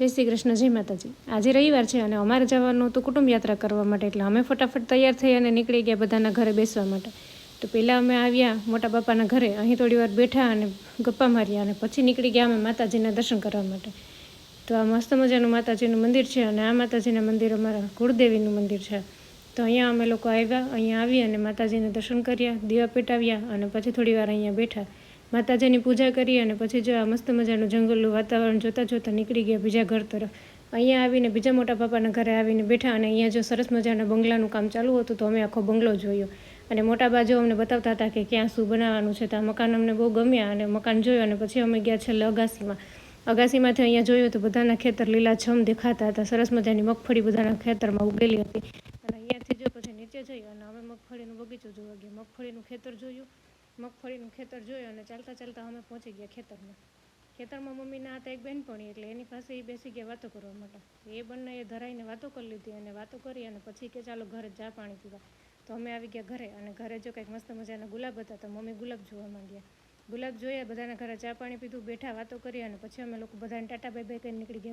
જય શ્રી કૃષ્ણ, જય માતાજી. આજે રવિવાર છે અને અમારે જવાનું હતું કુટુંબ યાત્રા કરવા માટે, એટલે અમે ફટાફટ તૈયાર થઈ અને નીકળી ગયા બધાના ઘરે બેસવા માટે. તો પહેલાં અમે આવ્યા મોટા બાપાના ઘરે, અહીં થોડી વાર બેઠા અને ગપ્પા માર્યા અને પછી નીકળી ગયા અમે માતાજીના દર્શન કરવા માટે. તો આ મસ્ત મજાનું માતાજીનું મંદિર છે અને આ માતાજીના મંદિર અમારા કુળદેવીનું મંદિર છે. તો અહીંયા અમે લોકો આવ્યા, અહીંયા આવી અને માતાજીને દર્શન કર્યા, દીવા પેટાવ્યા અને પછી થોડી વાર અહીંયા બેઠા. માતાજીની પૂજા કરી અને પછી જો આ મસ્ત મજાનું જંગલનું વાતાવરણ જોતાં જોતાં નીકળી ગયા બીજા ઘર તરફ. અહીંયા આવીને બીજા મોટા પાપાના ઘરે આવીને બેઠા અને અહીંયા જો સરસ મજાના બંગલાનું કામ ચાલુ હતું તો અમે આખો બંગલો જોયો. અને મોટા બાજુ અમને બતાવતા હતા કે ક્યાં શું બનાવવાનું છે તો આ મકાન અમને બહુ ગમ્યા અને મકાન જોયું અને પછી અમે ગયા છેલ્લે અગાસીમાં. અગાસીમાંથી અહીંયા જોયું તો બધાના ખેતર લીલાછમ દેખાતા હતા. સરસ મજાની મગફળી બધાના ખેતરમાં ઉગેલી હતી. અને અહીંયાથી જો પછી નીચે જઈ અને અમે મગફળીનું બગીચો જોવા ગયા. મગફળીનું ખેતર જોયું. મગફળીનું ખેતર જોયું અને ચાલતા ચાલતા અમે પહોંચી ગયા ખેતરમાં. ખેતરમાં મમ્મીના હતા એક બહેનપણી એટલે એની પાસે એ બેસી ગયા વાતો કરવા માટે. એ બંને એ ધરાઈને વાતો કરી લીધી અને વાતો કરી અને પછી કે ચાલો ઘરે ચા પાણી પીવા. તો અમે આવી ગયા ઘરે અને ઘરે જો કંઈક મસ્ત મજાના ગુલાબ હતા તો મમ્મી ગુલાબ જોવા માંગ્યા ગુલાબ જોયા બધાના ઘરે ચા પાણી પીધું, બેઠા વાતો કરી અને પછી અમે લોકો બધાને ટાટા બાય બાય કરીને નીકળી ગયા.